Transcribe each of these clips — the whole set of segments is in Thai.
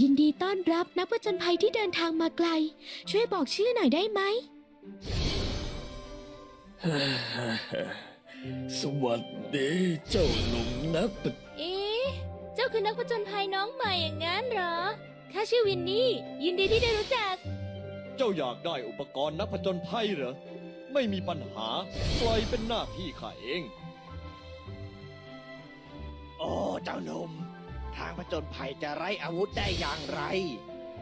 ยินดีต้อนรับนักผจญภัยที่เดินทางมาไกล ช่วยบอกชื่อหน่อยได้ไหม สวัสดีเจ้าหนุ่มนักปะเอ๊ะเจ้าคือนักผจญภัยน้องใหม่อย่างนั้นเหรอ ข้าชื่อวินนี่ ยินดีที่ได้รู้จัก เจ้าอยากได้อุปกรณ์นักผจญภัยเหรอ ไม่มีปัญหาปล่อยเป็นหน้าที่ข้าเอง โอ้เจ้าหนุ่ม ทางผจญภัยจะไร้อาวุธได้อย่างไร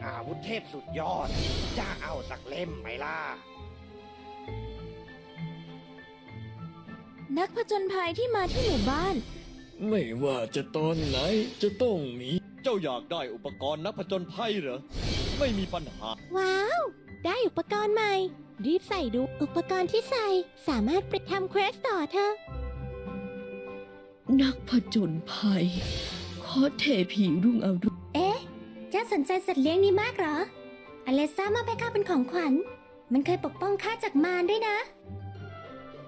อาวุธเทพสุดยอด จะเอาสักเล่มไหมล่ะ นักผจญภัยที่มาที่หมู่บ้าน ไม่ว่าจะตอนไหนจะต้องมี เจ้าอยากได้อุปกรณ์นักผจญภัยเหรอ ไม่มีปัญหา ว้าว ได้อุปกรณ์ใหม่ รีบใส่ดูอุปกรณ์ที่ใส่ สามารถไปทำเควสต่อเธอนักผจญภัย ขอเทพีรุ่งอรุณเอ๊ะ เจ้าสนใจสัตว์เลี้ยงนี้มากเหรอ อเลซ่ามอบให้ข้าเป็นของขวัญ มันเคยปกป้องข้าจากมารด้วยนะ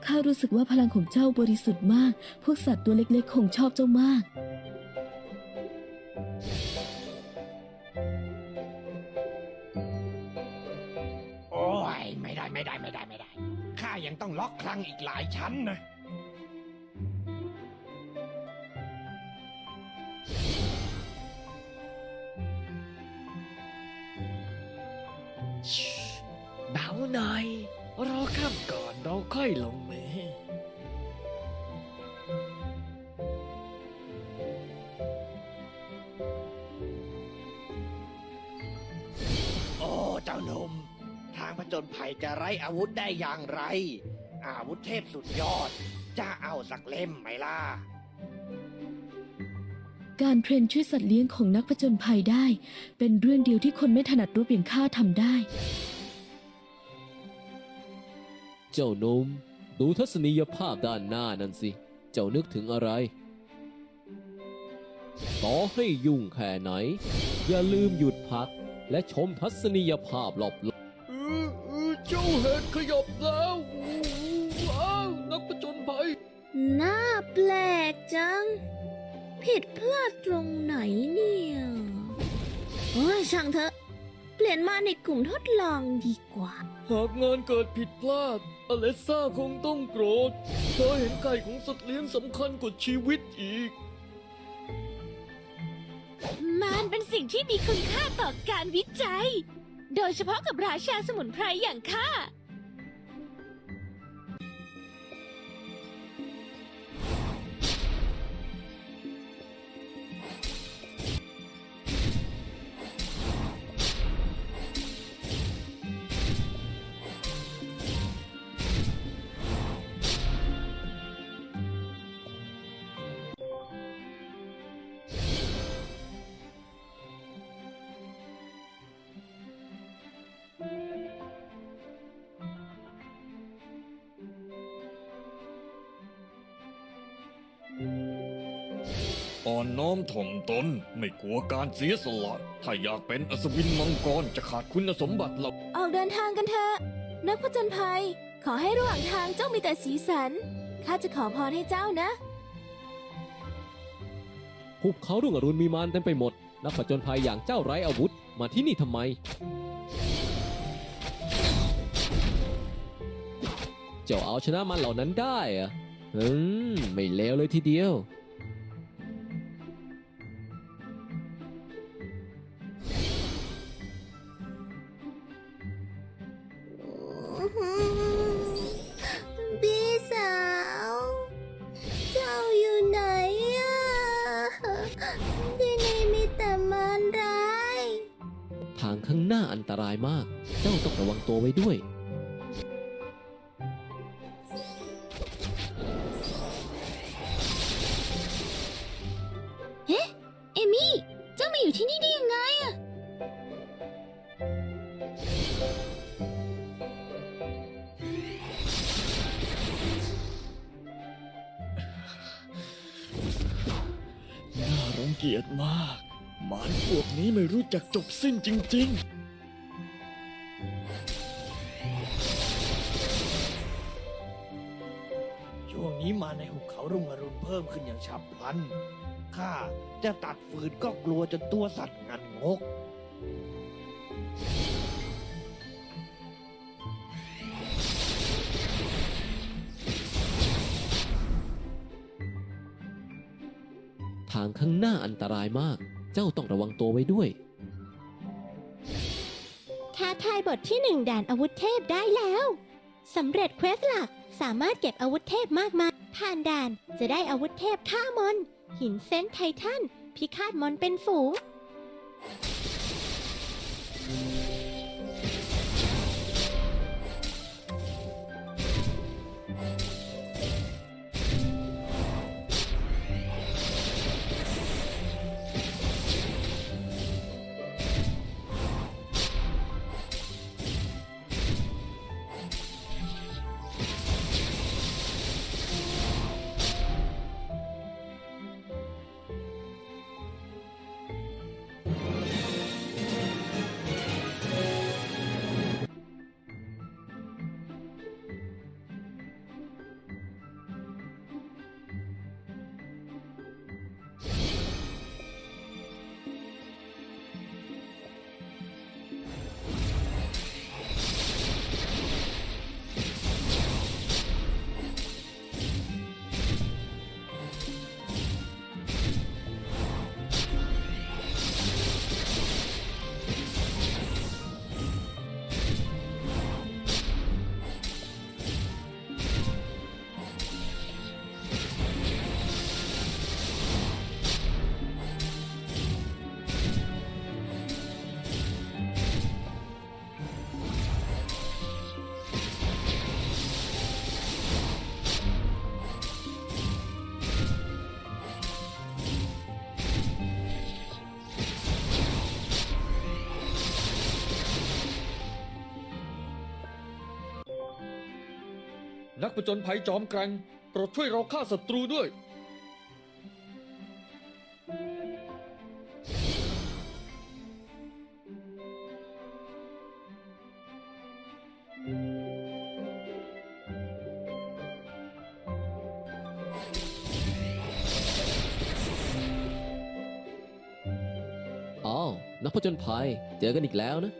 ข้ารู้สึกว่าพลังของเจ้าบริสุทธิ์มาก พวกสัตว์ตัวเล็กๆ คงชอบเจ้ามาก โอ้ย ไม่ได้ไม่ได้ไม่ได้ไม่ได้ ข้ายังต้องล็อกคลังอีกหลายชั้นนะ เบาหน่อยรอข้ามก่อนเราค่อยลงมือ โอ้เจ้าหนุ่มทางผจญภัยจะไร้อาวุธได้อย่างไร อาวุธเทพสุดยอด จะเอาสักเล่มไหมล่ะ การเทรนช่วยสัตว์เลี้ยงของนักผจญภัยได้ เป็นเรื่องเดียวที่คนไม่ถนัดรบอย่างข้าทำได้ เจ้าหนุ่มดูทัศนียภาพด้านหน้านั่นสิ เจ้านึกถึงอะไร ต่อให้ยุ่งแค่ไหน อย่าลืมหยุดพัก และชมทัศนียภาพรอบโลกเออเออเจ้าเห็ดขยับแล้วว้าวนักผจญภัยน่าแปลกจัง ผิดพลาดตรงไหนเนี่ยโอ้ยช่างเถอะ เปลี่ยนมาในกลุ่มทดลองดีกว่า หากงานเกิดผิดพลาด อเลซ่าคงต้องโกรธเธอเห็นไก่ของสัตว์เลี้ยงสำคัญกว่าชีวิตอีก มันเป็นสิ่งที่มีคุณค่าต่อการวิจัย โดยเฉพาะกับราชาสมุนไพรอย่างข้า อ่อนน้อมถ่อมตน ไม่กลัวการเสียสละ ถ้าอยากเป็นอัศวินมังกรจะขาดคุณสมบัติเหล่าออกเดินทางกันเถอะ นักผจญภัย ขอให้ระหว่างทางเจ้ามีแต่สีสัน ข้าจะขอพรให้เจ้านะหุบเขารุ่งอรุณมีมารเต็มไปหมด นักผจญภัยอย่างเจ้าไร้อาวุธ มาที่นี่ทำไม เจ้าเอาชนะมันเหล่านั้นได้เหรอะอืม ไม่เลวเลยทีเดียว ข้างหน้าอันตรายมาก เจ้าต้องระวังตัวไว้ด้วย จบสิ้นจริงช่วงนี้มาในหุบเขารุ่งอรุณเพิ่มขึ้นอย่างฉับพลัน ข้าจะตัดฟืนก็กลัวจนตัวสั่นงันงก ทางข้างหน้าอันตรายมาก เจ้าต้องระวังตัวไว้ด้วย ทาทยบทที่หนึ่งด่านอาวุธเทพได้แล้วสำเร็จเควสหลักสามารถเก็บอาวุธเทพมากมายผ่านด่านจะได้อาวุธเทพฆ่ามอน หินเซนไททันพิฆาตมอนเป็นฝูง นักผจญภัยจอมแกร่งโปรดช่วยเราฆ่าศัตรูด้วย อ้าว นักผจญภัย เจอกันอีกแล้วนะ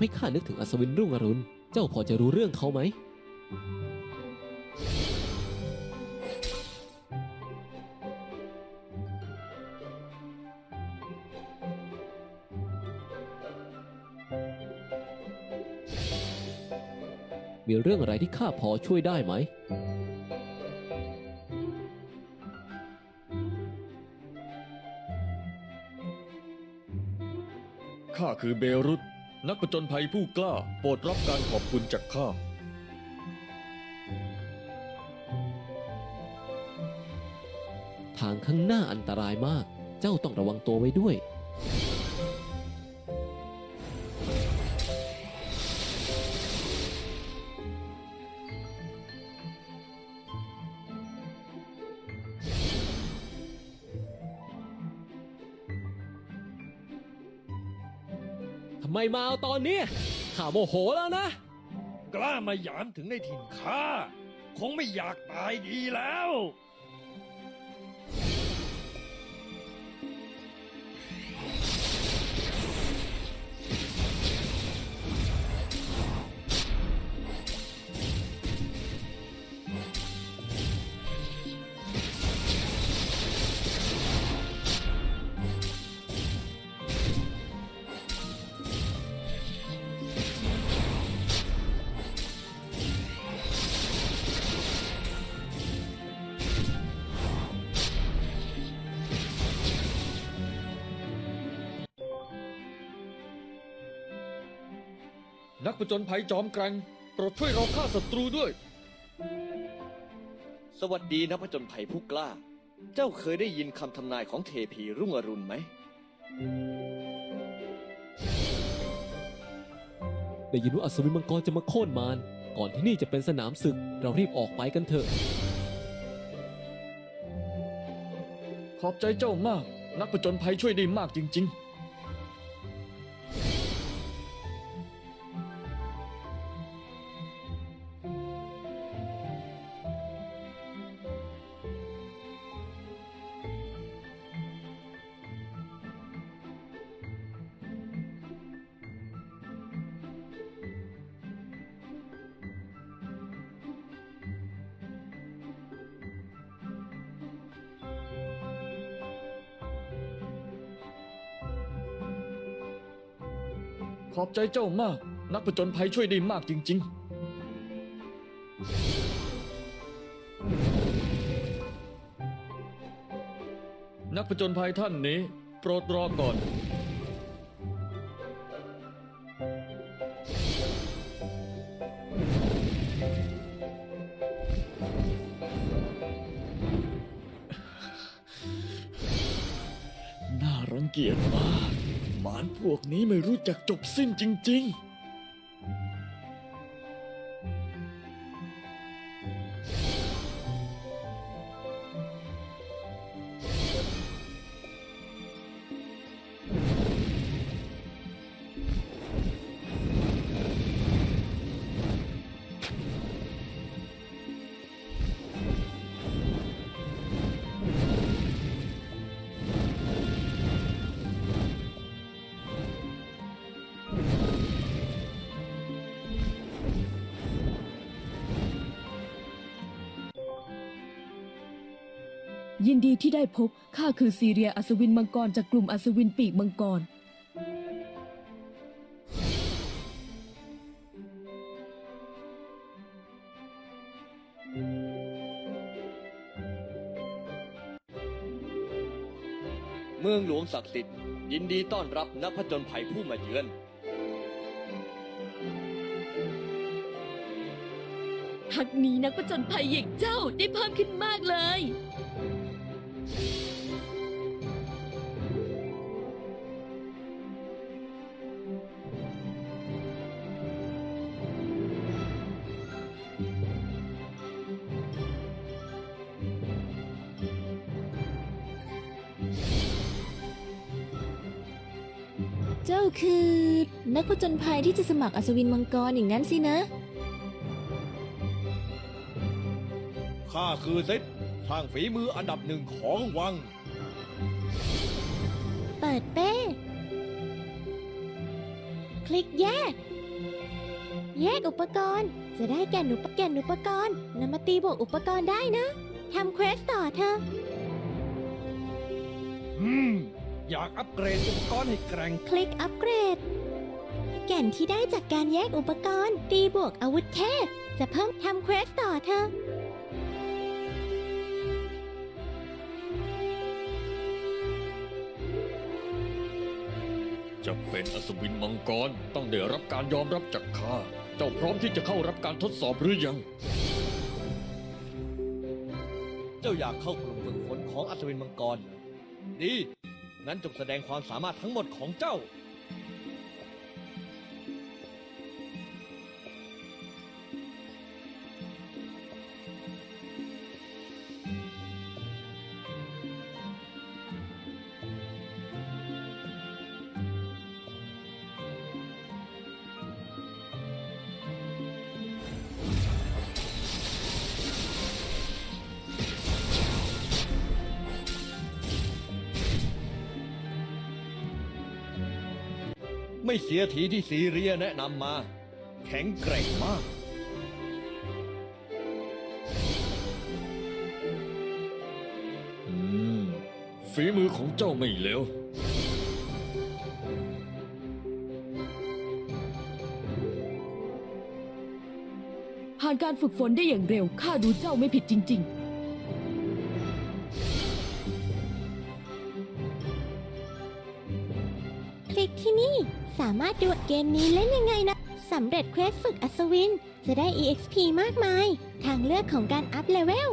ให้ข้านึกถึงอัศวินรุ่งอรุณ เจ้าพอจะรู้เรื่องเขาไหม มีเรื่องอะไรที่ข้าพอช่วยได้ไหมข้าคือเบรุต นักผจนภัยผู้กล้า โปรดรับการขอบคุณจากข้า ทางข้างหน้าอันตรายมาก เจ้าต้องระวังตัวไว้ด้วย ตอนนี้ข้าโมโหแล้วนะ กล้ามาหยามถึงในถิ่นข้า คงไม่อยากตายดีแล้ว ผจญภัยจอมแกร่งโปรดช่วยเราฆ่าศัตรูด้วย สวัสดีนักผจญภัยผู้กล้า เจ้าเคยได้ยินคำทำนายของเทพีรุ่งอรุณไหม ได้ยินว่าอัศวินมังกรจะมาโค่นมารก่อนที่นี่จะเป็นสนามศึก เรารีบออกไปกันเถอะ ขอบใจเจ้ามาก นักผจญภัยช่วยได้มากจริง ๆ ขอบใจเจ้ามาก นักผจญภัยช่วยได้มากจริง ๆ นักผจญภัยท่านนี้ โปรดรอก่อน พวกนี้ไม่รู้จักจบสิ้นจริง ๆ ยินดีที่ได้พบ ข้าคือซีเรียอัศวินมังกรจากกลุ่มอัศวินปีกมังกร เมืองหลวงศักดิ์สิทธิ์ ยินดีต้อนรับนักผจญภัยผู้มาเยือนทักนี้นักประจนภัยอย่างเจ้าได้เพิ่มขึ้นมากเลย คือ นักผจญภัยที่จะสมัครอัศวินมังกรอย่างนั้นสินะ ข้าคือเซตช่างฝีมืออันดับหนึ่งของวัง เปิดเป้ คลิกแยก แยกอุปกรณ์ จะได้แก่นอุปแก่นอุปกรณ์นำมาตีบวกอุปกรณ์ได้นะ ทำเควสต่อเธอะ อยากอัปเกรดอุปกรณ์ให้แกร่ง คลิกอัปเกรด แก่นที่ได้จากการแยกอุปกรณ์ตีบวกอาวุธเทพ จะเพิ่มทำเควสต่อเธอะจะเป็นอัศวินมังกรต้องได้รับการยอมรับจากข้า เจ้าพร้อมที่จะเข้ารับการทดสอบหรือยัง เจ้าอยากเข้ากลุ่มฝึกฝนของอัศวินมังกรเหรอดี งั้นจงแสดงความสามารถทั้งหมดของเจ้า ไม่เสียทีที่ซีเรียแนะนำมา แข็งแกร่งมาก อืม ฝีมือของเจ้าไม่เลวผ่านการฝึกฝนได้อย่างเร็ว ข้าดูเจ้าไม่ผิดจริง ๆ คลิกที่นี่สามารถดูเกมนี้เล่นยังไงนะสำเร็จเควสฝึกอัศวิน จะได้ EXP มากมาย ทางเลือกของการอัพเลเวล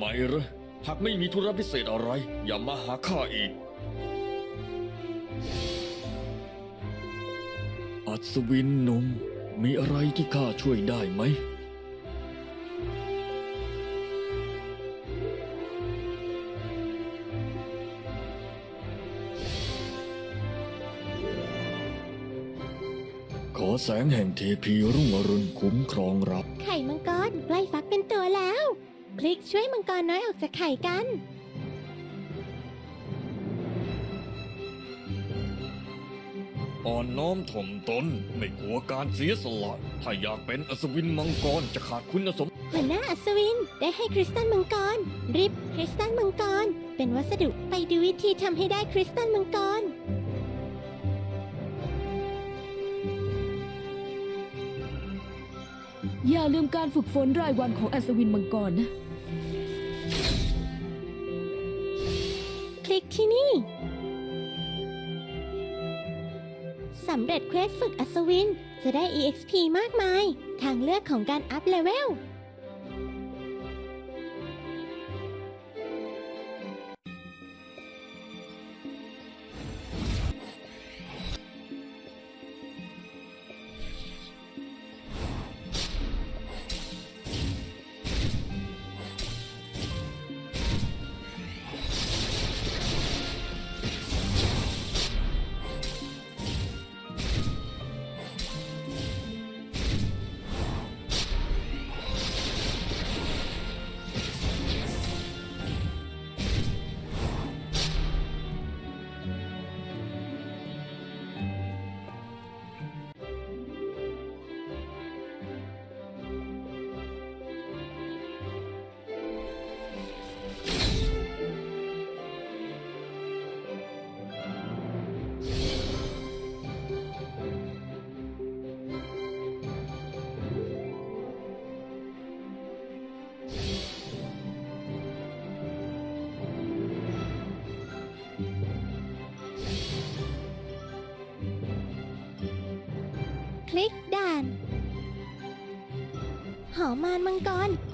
ไมเหรอหากไม่มีธุระพิเศษอะไร อย่ามาหาข้าอีก อัศวินหนมมีอะไรที่ข้าช่วยได้ไหม ขอแสงแห่งเทพีรุ่งอรุณคุ้มครองรับ ไข่มังกรใกล้ฟัก คลิกช่วยมังกรน้อยออกจากไข่กัน อ่อนน้อมถ่อมตนไม่กลัวการเสียสละถ้าอยากเป็นอัศวินมังกรจะขาดคุณสมหัวหน้าอัศวินได้ให้คริสตัลมังกรริบคริสตัลมังกรเป็นวัสดุไปดูวิธีทำให้ได้คริสตัลมังกร อย่าลืมการฝึกฝนรายวันของอัศวินมังกรนะ คลิกที่นี่ สำเร็จเควสฝึกอัศวิน จะได้ EXP มากมาย ทางเลือกของการอัพเลเวล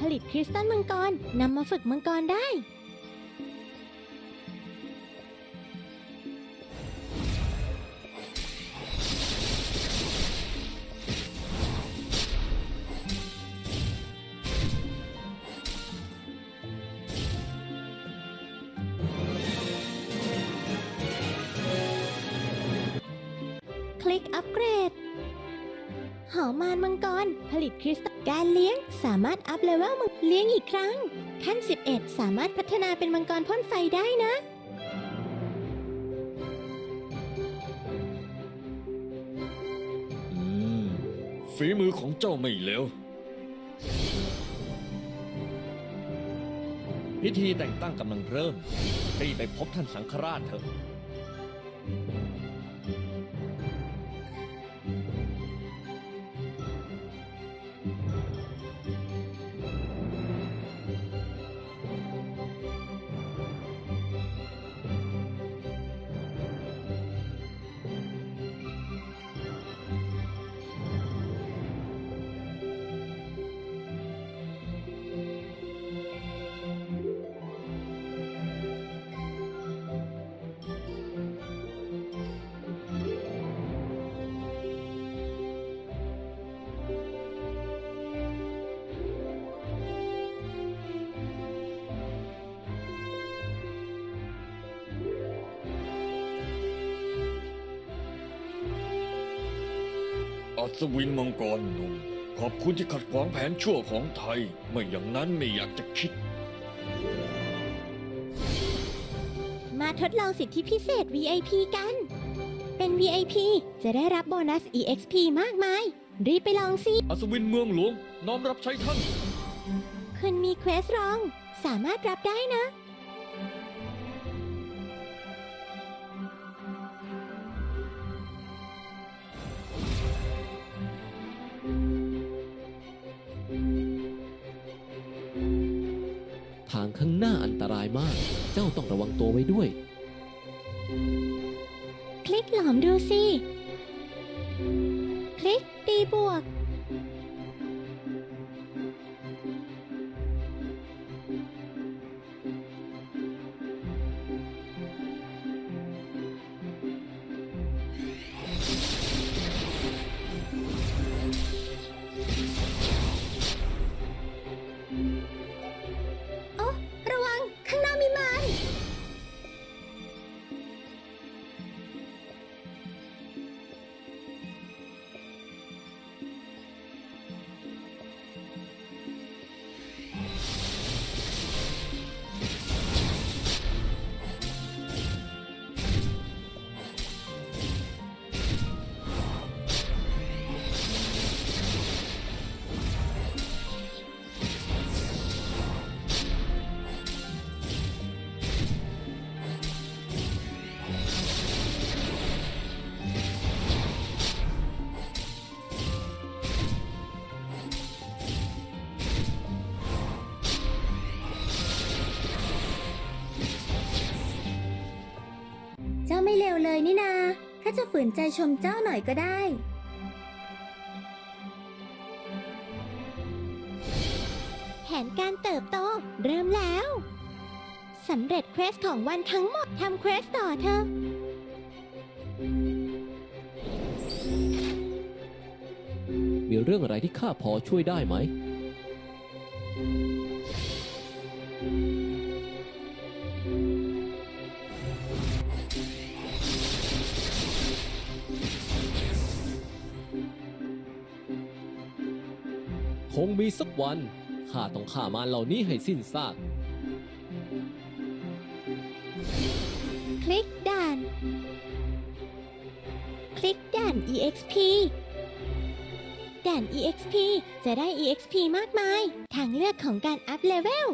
ผลิตคริสตัลมังกรนำมาฝึกมังกรได้ เลเวลมังเลี้ยงอีกครั้ง ขั้น 11 สามารถพัฒนาเป็นมังกรพ่นไฟได้นะ อืม ฝีมือของเจ้าไม่เลวพิธีแต่งตั้งกำลังเริ่มรีบไปพบท่านสังฆราชเถอะ อัศวินมังกรหนุ่ม ขอบคุณที่ขัดขวางแผนชั่วของไทย ไม่อย่างนั้นไม่อยากจะคิด มาทดลองสิทธิพิเศษ VIP กัน เป็น VIP จะได้รับโบนัส EXP มากมาย รีบไปลองสิ อัศวินเมืองหลวง น้อมรับใช้ท่าน คุณมีเควสรอง สามารถรับได้นะางข้างหน้าอันตรายมาก เจ้าต้องระวังตัวไว้ด้วย เลยนี่นาข้าจะฝืนใจชมเจ้าหน่อยก็ได้ แผนการเติบโตเริ่มแล้วสำเร็จเควสของวันทั้งหมดทำเควสต่อเถอะมีเรื่องอะไรที่ข้าพอช่วยได้ไหม มีสักวันข้าต้องฆ่ามารเหล่านี้ให้สิ้นซาก คลิกด่าน คลิกด่าน EXP ด่าน EXP จะได้ EXP มากมาย ทางเลือกของการอัพเลเวล